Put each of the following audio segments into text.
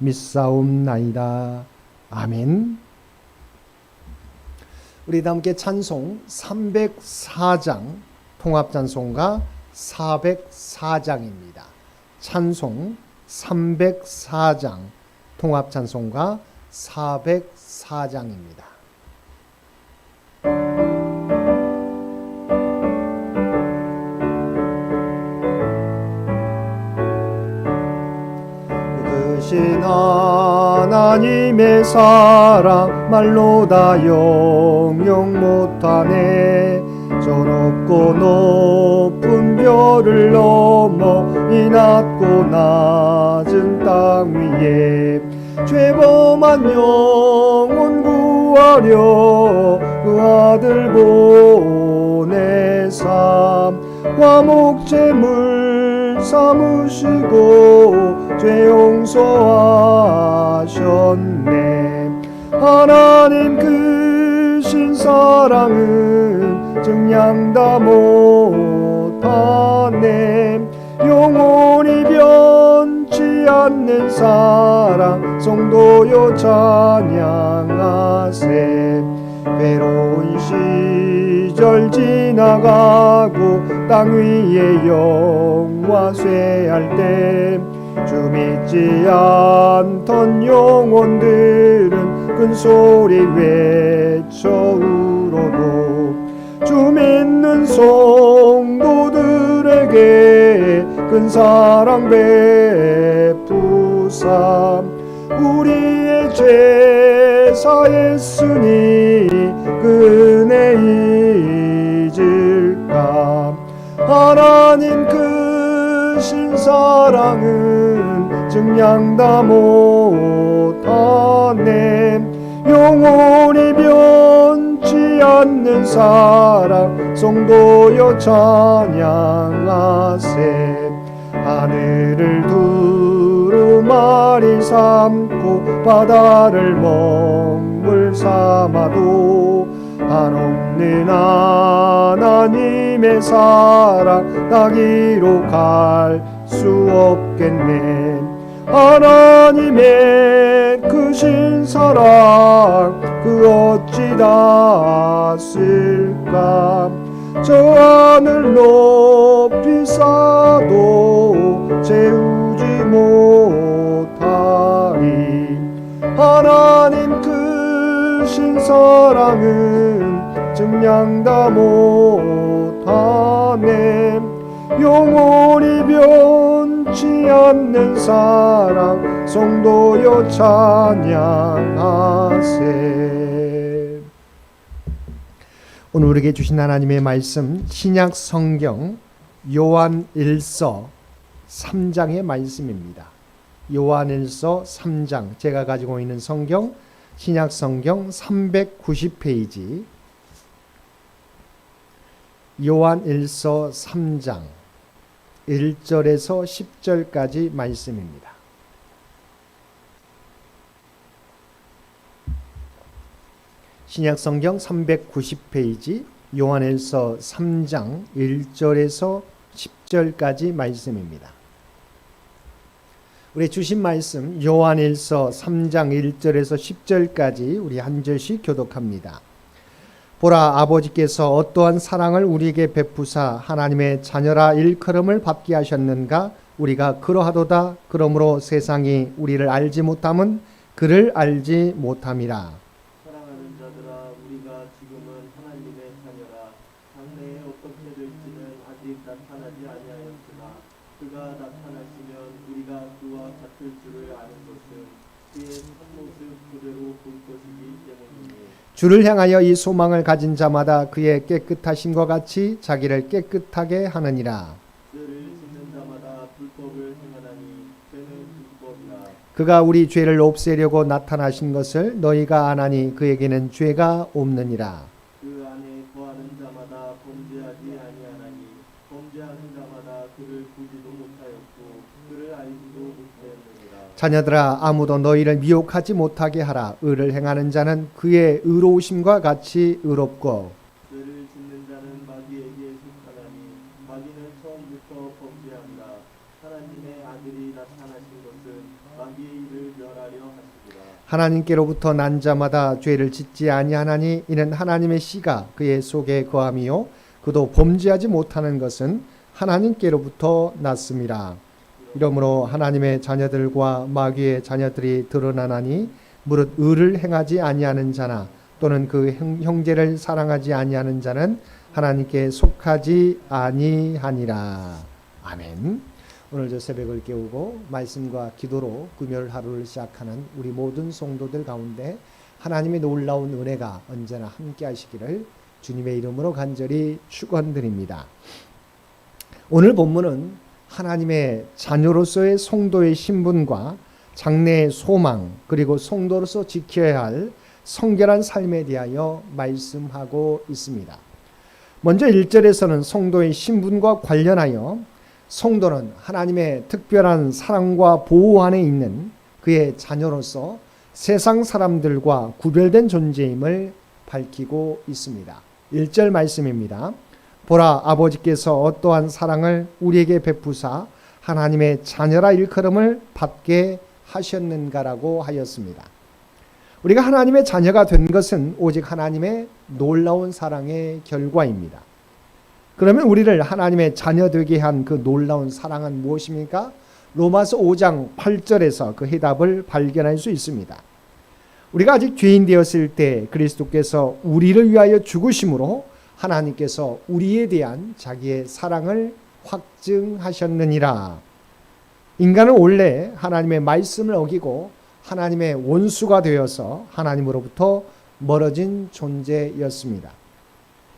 믿사옵나이다. 아멘. 우리 다 함께 찬송 304장 통합 찬송가 404장입니다. 찬송 304장 통합 찬송가 404장입니다. 하나님의 사랑 말로 다 영영 못하네. 저 높고 높은 별을 넘어 이 낮고 낮은 땅 위에 죄범한 영혼 구하려 그 아들 보내사 화목제물 삼으시고 죄 용서하셨네. 하나님 크신 사랑은 증량 다 못하네. 영원히 변치 않는 사랑 성도여 찬양하세. 괴로운 시 절 지나가고 땅 위에 영화 쇠할 때 주 믿지 않던 영혼들은 큰 소리 외쳐 울어도 주 믿는 성도들에게 큰 사랑 베푸사 우리의 죄 사했으니 그 하나님 크신 사랑은 증량 다 못하네. 영원히 변치 않는 사랑 성도여 찬양하세. 하늘을 두루마리 삼고 바다를 먹물 삼아도 한없는 하나님의 사랑 나기로 갈수 없겠네. 하나님의 크신 사랑 그 어찌 닿았을까? 저 하늘 높이 쌓아도 채우지 못하리. 하나님 크신 사랑은 증량 다 못하네 영원히 변치 않는 사랑 성도여 찬양하세 오늘 우리에게 주신 하나님의 말씀 신약 성경 요한 1서 3장의 말씀입니다. 요한 1서 3장 제가 가지고 있는 성경 신약 성경 390페이지 요한 1서 3장 1절에서 10절까지 말씀입니다. 신약 성경 390페이지 요한일서 3장 1절에서 10절까지 말씀입니다. 우리 주신 말씀 요한일서 3장 1절에서 10절까지 우리 한 절씩 교독합니다. 보라 아버지께서 어떠한 사랑을 우리에게 베푸사 하나님의 자녀라 일컬음을 받게 하셨는가 우리가 그러하도다 그러므로 세상이 우리를 알지 못함은 그를 알지 못함이라. 사랑하는 자들아 우리가 지금은 하나님의 자녀라 장래에 어떻게 될지는 아직 나타나지 아니하였으나 그가 나타나시면 우리가 그와 같을 줄을 아는 것은 그의 참모습 그대로 볼 것이기 때문이니 주를 향하여 이 소망을 가진 자마다 그의 깨끗하심과 같이 자기를 깨끗하게 하느니라. 그가 우리 죄를 없애려고 나타나신 것을 너희가 아나니 그에게는 죄가 없느니라. 그 안에 거하는 자마다 범죄하지 아니하나니 범죄하는 자마다 그를 보지도 못하였고 그를 알지도 못하였느니라 자녀들아 아무도 너희를 미혹하지 못하게 하라. 의를 행하는 자는 그의 의로우심과 같이 의롭고 죄를 짓는 자는 마귀에게 속하나니 마귀는 처음부터 범죄한다. 하나님의 아들이 나타나신 것은 마귀의 일을 멸하려 하시니라. 하나님께로부터 난 자마다 죄를 짓지 아니하나니 이는 하나님의 씨가 그의 속에 거함이요 그도 범죄하지 못하는 것은 하나님께로부터 났음이라. 이러므로 하나님의 자녀들과 마귀의 자녀들이 드러나나니 무릇 의를 행하지 아니하는 자나 또는 그 형- 형제를 사랑하지 아니하는 자는 하나님께 속하지 아니하니라. 아멘. 오늘 저 새벽을 깨우고 말씀과 기도로 금요일 하루를 시작하는 우리 모든 성도들 가운데 하나님의 놀라운 은혜가 언제나 함께 하시기를 주님의 이름으로 간절히 축원드립니다. 오늘 본문은 하나님의 자녀로서의 성도의 신분과 장래의 소망 그리고 성도로서 지켜야 할 성결한 삶에 대하여 말씀하고 있습니다. 먼저 1절에서는 성도의 신분과 관련하여 성도는 하나님의 특별한 사랑과 보호 안에 있는 그의 자녀로서 세상 사람들과 구별된 존재임을 밝히고 있습니다. 1절 말씀입니다. 보라 아버지께서 어떠한 사랑을 우리에게 베푸사 하나님의 자녀라 일컬음을 받게 하셨는가라고 하였습니다. 우리가 하나님의 자녀가 된 것은 오직 하나님의 놀라운 사랑의 결과입니다. 그러면 우리를 하나님의 자녀 되게 한 그 놀라운 사랑은 무엇입니까? 로마서 5장 8절에서 그 해답을 발견할 수 있습니다. 우리가 아직 죄인 되었을 때 그리스도께서 우리를 위하여 죽으심으로 하나님께서 우리에 대한 자기의 사랑을 확증하셨느니라. 인간은 원래 하나님의 말씀을 어기고 하나님의 원수가 되어서 하나님으로부터 멀어진 존재였습니다.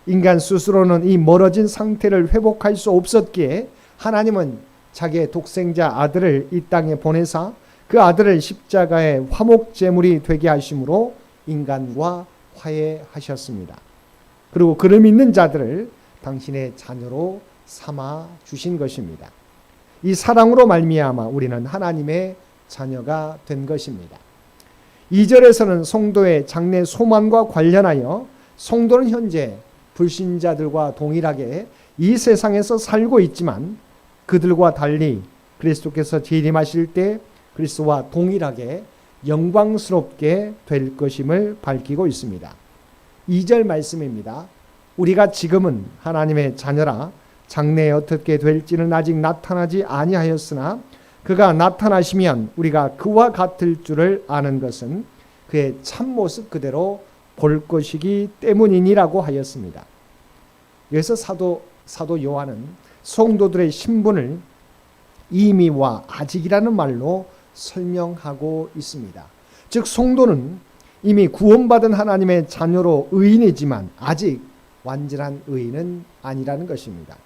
인간 스스로는 이 멀어진 상태를 회복할 수 없었기에 하나님은 자기의 독생자 아들을 이 땅에 보내사 그 아들을 십자가의 화목 제물이 되게 하심으로 인간과 화해하셨습니다. 그리고 그를 믿는 자들을 당신의 자녀로 삼아 주신 것입니다. 이 사랑으로 말미암아 우리는 하나님의 자녀가 된 것입니다. 2절에서는 성도의 장래 소망과 관련하여 성도는 현재 불신자들과 동일하게 이 세상에서 살고 있지만 그들과 달리 그리스도께서 재림하실 때 그리스도와 동일하게 영광스럽게 될 것임을 밝히고 있습니다. 2절 말씀입니다. 우리가 지금은 하나님의 자녀라 장래에 어떻게 될지는 아직 나타나지 아니하였으나 그가 나타나시면 우리가 그와 같을 줄을 아는 것은 그의 참모습 그대로 볼 것이기 때문이니라고 하였습니다. 여기서 사도 사도 요한은 성도들의 신분을 이미와 아직이라는 말로 설명하고 있습니다. 즉 성도는 이미 구원받은 하나님의 자녀로 의인이지만 아직 완전한 의인은 아니라는 것입니다.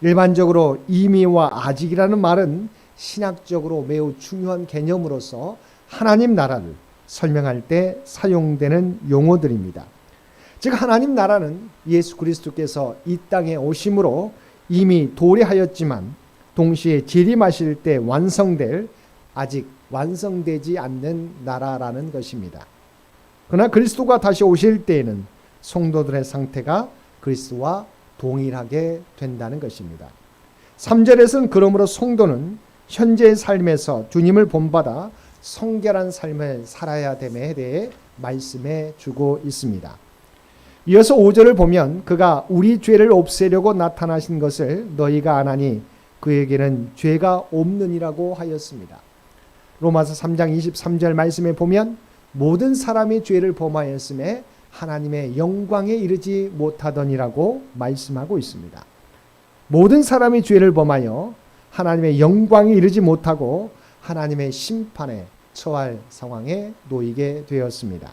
일반적으로 이미와 아직이라는 말은 신학적으로 매우 중요한 개념으로서 하나님 나라를 설명할 때 사용되는 용어들입니다. 즉 하나님 나라는 예수 그리스도께서 이 땅에 오심으로 이미 도래하였지만 동시에 재림하실 때 완성될 아직 완성되지 않는 나라라는 것입니다. 그러나 그리스도가 다시 오실 때에는 성도들의 상태가 그리스도와 동일하게 된다는 것입니다. 3절에서는 그러므로 성도는 현재의 삶에서 주님을 본받아 성결한 삶을 살아야 됨에 대해 말씀해 주고 있습니다. 이어서 5절을 보면 그가 우리 죄를 없애려고 나타나신 것을 너희가 아나니 그에게는 죄가 없느니라고 하였습니다. 로마서 3장 23절 말씀에 보면 모든 사람이 죄를 범하였음에 하나님의 영광에 이르지 못하더니라고 말씀하고 있습니다. 모든 사람이 죄를 범하여 하나님의 영광에 이르지 못하고 하나님의 심판에 처할 상황에 놓이게 되었습니다.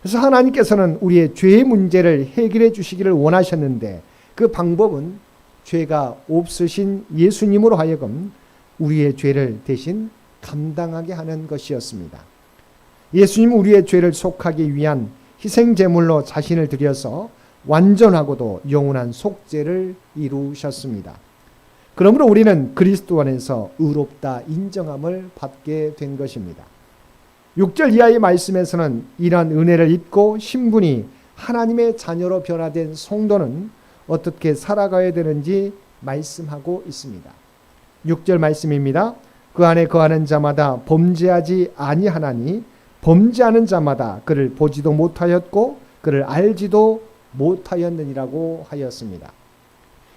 그래서 하나님께서는 우리의 죄의 문제를 해결해 주시기를 원하셨는데 그 방법은 죄가 없으신 예수님으로 하여금 우리의 죄를 대신 감당하게 하는 것이었습니다. 예수님 우리의 죄를 속하기 위한 희생 제물로 자신을 드려서 완전하고도 영원한 속죄를 이루셨습니다. 그러므로 우리는 그리스도 안에서 의롭다 인정함을 받게 된 것입니다. 6절 이하의 말씀에서는 이러한 은혜를 입고 신분이 하나님의 자녀로 변화된 성도는 어떻게 살아가야 되는지 말씀하고 있습니다. 6절 말씀입니다. 그 안에 거하는 자마다 범죄하지 아니하나니 범죄하는 자마다 그를 보지도 못하였고 그를 알지도 못하였느니라고 하였습니다.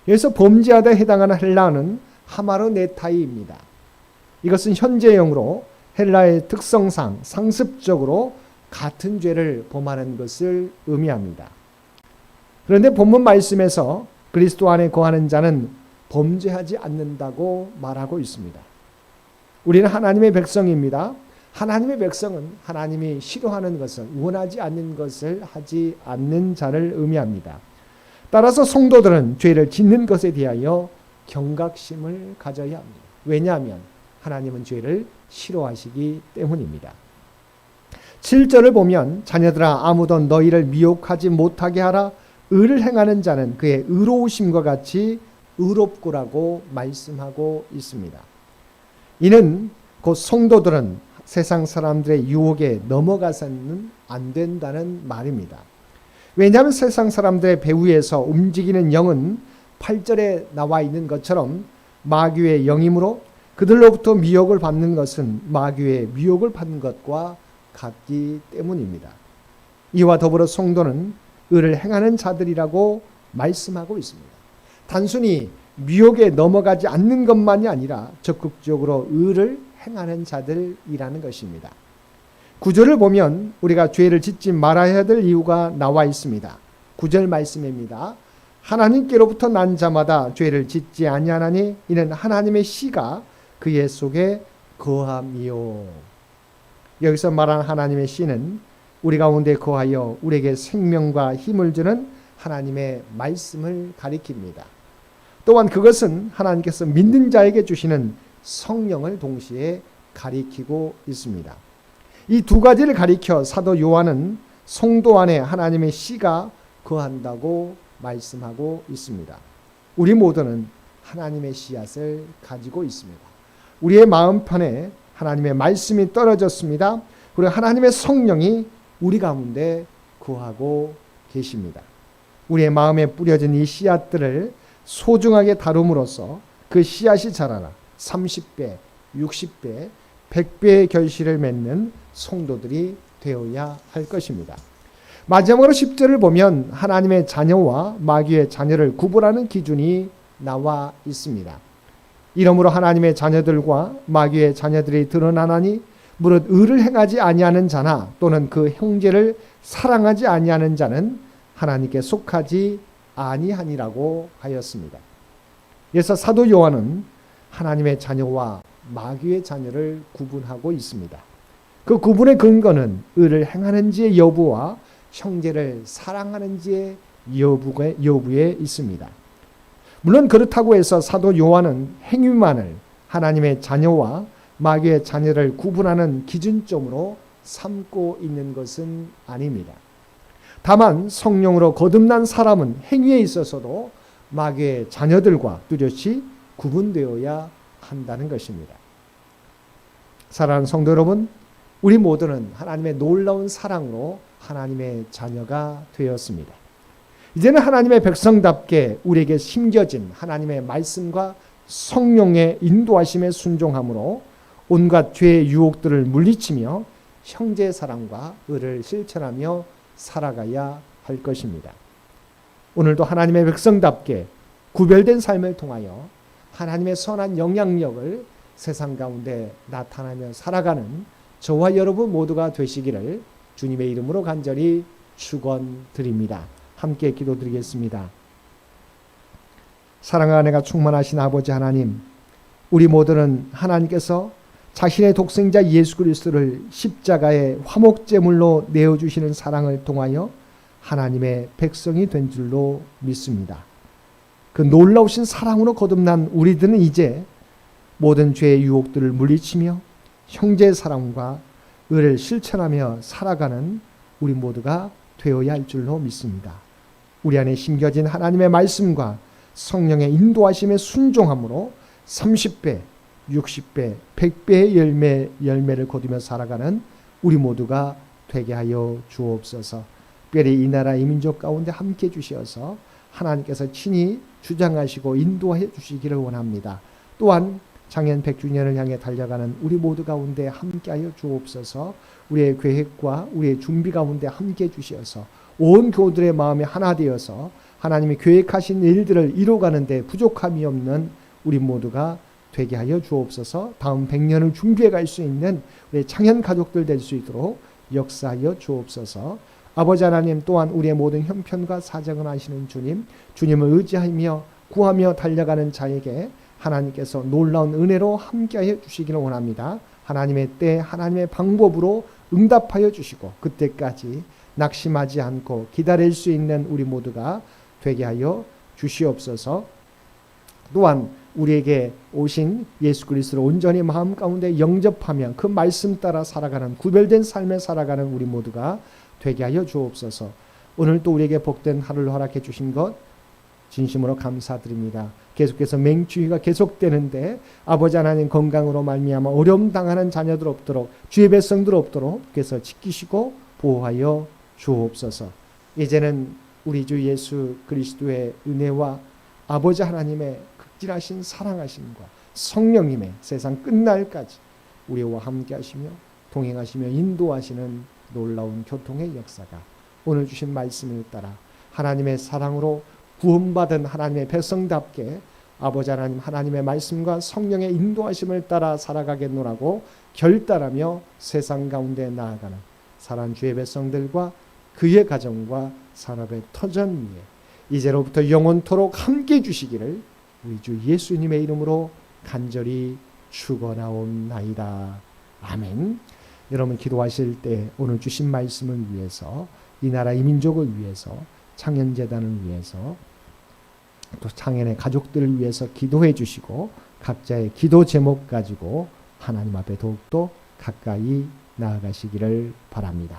여기서 범죄하다 해당하는 헬라어는 하마르네타이입니다. 이것은 현재형으로 헬라의 특성상 상습적으로 같은 죄를 범하는 것을 의미합니다. 그런데 본문 말씀에서 그리스도 안에 거하는 자는 범죄하지 않는다고 말하고 있습니다. 우리는 하나님의 백성입니다. 하나님의 백성은 하나님이 싫어하는 것을 원하지 않는 것을 하지 않는 자를 의미합니다. 따라서 성도들은 죄를 짓는 것에 대하여 경각심을 가져야 합니다. 왜냐하면 하나님은 죄를 싫어하시기 때문입니다. 7절을 보면 자녀들아 아무도 너희를 미혹하지 못하게 하라 의를 행하는 자는 그의 의로우심과 같이 의롭고라고 말씀하고 있습니다. 이는 곧 성도들은 세상 사람들의 유혹에 넘어가서는 안 된다는 말입니다. 왜냐하면 세상 사람들의 배후에서 움직이는 영은 8절에 나와 있는 것처럼 마귀의 영이므로 그들로부터 미혹을 받는 것은 마귀의 미혹을 받는 것과 같기 때문입니다. 이와 더불어 성도는 의를 행하는 자들이라고 말씀하고 있습니다. 단순히 미혹에 넘어가지 않는 것만이 아니라 적극적으로 의를 행하는 자들이라는 것입니다. 구절을 보면 우리가 죄를 짓지 말아야 될 이유가 나와 있습니다. 구절 말씀입니다. 하나님께로부터 난 자마다 죄를 짓지 아니하나니 이는 하나님의 씨가 그의 속에 거함이요. 여기서 말한 하나님의 씨는 우리 가운데 거하여 우리에게 생명과 힘을 주는 하나님의 말씀을 가리킵니다. 또한 그것은 하나님께서 믿는 자에게 주시는 성령을 동시에 가리키고 있습니다. 이 두 가지를 가리켜 사도 요한은 성도 안에 하나님의 씨가 거한다고 말씀하고 있습니다. 우리 모두는 하나님의 씨앗을 가지고 있습니다. 우리의 마음편에 하나님의 말씀이 떨어졌습니다. 그리고 하나님의 성령이 우리 가운데 거하고 계십니다. 우리의 마음에 뿌려진 이 씨앗들을 소중하게 다룸으로써 그 씨앗이 자라나 30배, 60배, 100배의 결실을 맺는 성도들이 되어야 할 것입니다. 마지막으로 10절을 보면 하나님의 자녀와 마귀의 자녀를 구분하는 기준이 나와 있습니다. 이러므로 하나님의 자녀들과 마귀의 자녀들이 드러나나니 무릇 의를 행하지 아니하는 자나 또는 그 형제를 사랑하지 아니하는 자는 하나님께 속하지 아니하니라고 하였습니다. 그래서 사도 요한은 하나님의 자녀와 마귀의 자녀를 구분하고 있습니다. 그 구분의 근거는 의를 행하는지의 여부와 형제를 사랑하는지의 여부에, 여부에 있습니다. 물론 그렇다고 해서 사도 요한은 행위만을 하나님의 자녀와 마귀의 자녀를 구분하는 기준점으로 삼고 있는 것은 아닙니다. 다만 성령으로 거듭난 사람은 행위에 있어서도 마귀의 자녀들과 뚜렷이 구분되어야 한다는 것입니다. 사랑하는 성도 여러분, 우리 모두는 하나님의 놀라운 사랑으로 하나님의 자녀가 되었습니다. 이제는 하나님의 백성답게 우리에게 심겨진 하나님의 말씀과 성령의 인도하심에 순종함으로 온갖 죄의 유혹들을 물리치며 형제 사랑과 의를 실천하며 살아가야 할 것입니다. 오늘도 하나님의 백성답게 구별된 삶을 통하여 하나님의 선한 영향력을 세상 가운데 나타나며 살아가는 저와 여러분 모두가 되시기를 주님의 이름으로 간절히 축원드립니다. 함께 기도드리겠습니다. 사랑의 아내가 충만하신 아버지 하나님, 우리 모두는 하나님께서 자신의 독생자 예수 그리스도를 십자가의 화목제물로 내어 주시는 사랑을 통하여 하나님의 백성이 된 줄로 믿습니다. 그 놀라우신 사랑으로 거듭난 우리들은 이제 모든 죄의 유혹들을 물리치며 형제의 사랑과 의를 실천하며 살아가는 우리 모두가 되어야 할 줄로 믿습니다. 우리 안에 심겨진 하나님의 말씀과 성령의 인도하심에 순종함으로 30배, 60배, 100배의 열매, 열매를 거두며 살아가는 우리 모두가 되게 하여 주옵소서. 특별히 이 나라 이 민족 가운데 함께 주시어서 하나님께서 친히 주장하시고 인도해 주시기를 원합니다. 또한 장현 100주년을 향해 달려가는 우리 모두 가운데 함께하여 주옵소서. 우리의 계획과 우리의 준비 가운데 함께 주시어서 온 교들의 마음이 하나 되어서 하나님이 계획하신 일들을 이루어가는데 부족함이 없는 우리 모두가 되게 하여 주옵소서. 다음 100년을 준비해 갈 수 있는 우리 창현 가족들 될 수 있도록 역사하여 주옵소서. 아버지 하나님 또한 우리의 모든 형편과 사정을 아시는 주님, 주님을 의지하며 구하며 달려가는 자에게 하나님께서 놀라운 은혜로 함께하여 주시기를 원합니다. 하나님의 때, 하나님의 방법으로 응답하여 주시고 그때까지 낙심하지 않고 기다릴 수 있는 우리 모두가 되게 하여 주시옵소서. 또한 우리에게 오신 예수 그리스도를 온전히 마음 가운데 영접하며 그 말씀 따라 살아가는 구별된 삶을 살아가는 우리 모두가 되게 하여 주옵소서. 오늘 또 우리에게 복된 하루를 허락해 주신 것 진심으로 감사드립니다. 계속해서 맹주의가 계속되는데 아버지 하나님 건강으로 말미암아 어려움 당하는 자녀들 없도록 주의 백성들 없도록 그래서 지키시고 보호하여 주옵소서. 이제는 우리 주 예수 그리스도의 은혜와 아버지 하나님의 극진하신 사랑하심과 성령님의 세상 끝날까지 우리와 함께 하시며 동행하시며 인도하시는 놀라운 교통의 역사가 오늘 주신 말씀을 따라 하나님의 사랑으로 구원받은 하나님의 백성답게 아버지 하나님 하나님의 말씀과 성령의 인도하심을 따라 살아가겠노라고 결단하며 세상 가운데 나아가는 사랑 주의 백성들과 그의 가정과 산업의 터전 위에 이제로부터 영원토록 함께 주시기를 우리 주 예수님의 이름으로 간절히 축원하옵나이다. 아멘. 여러분 기도하실 때 오늘 주신 말씀을 위해서 이 나라 이 민족을 위해서 창현 재단을 위해서 또 창현의 가족들을 위해서 기도해 주시고 각자의 기도 제목 가지고 하나님 앞에 더욱더 가까이 나아가시기를 바랍니다.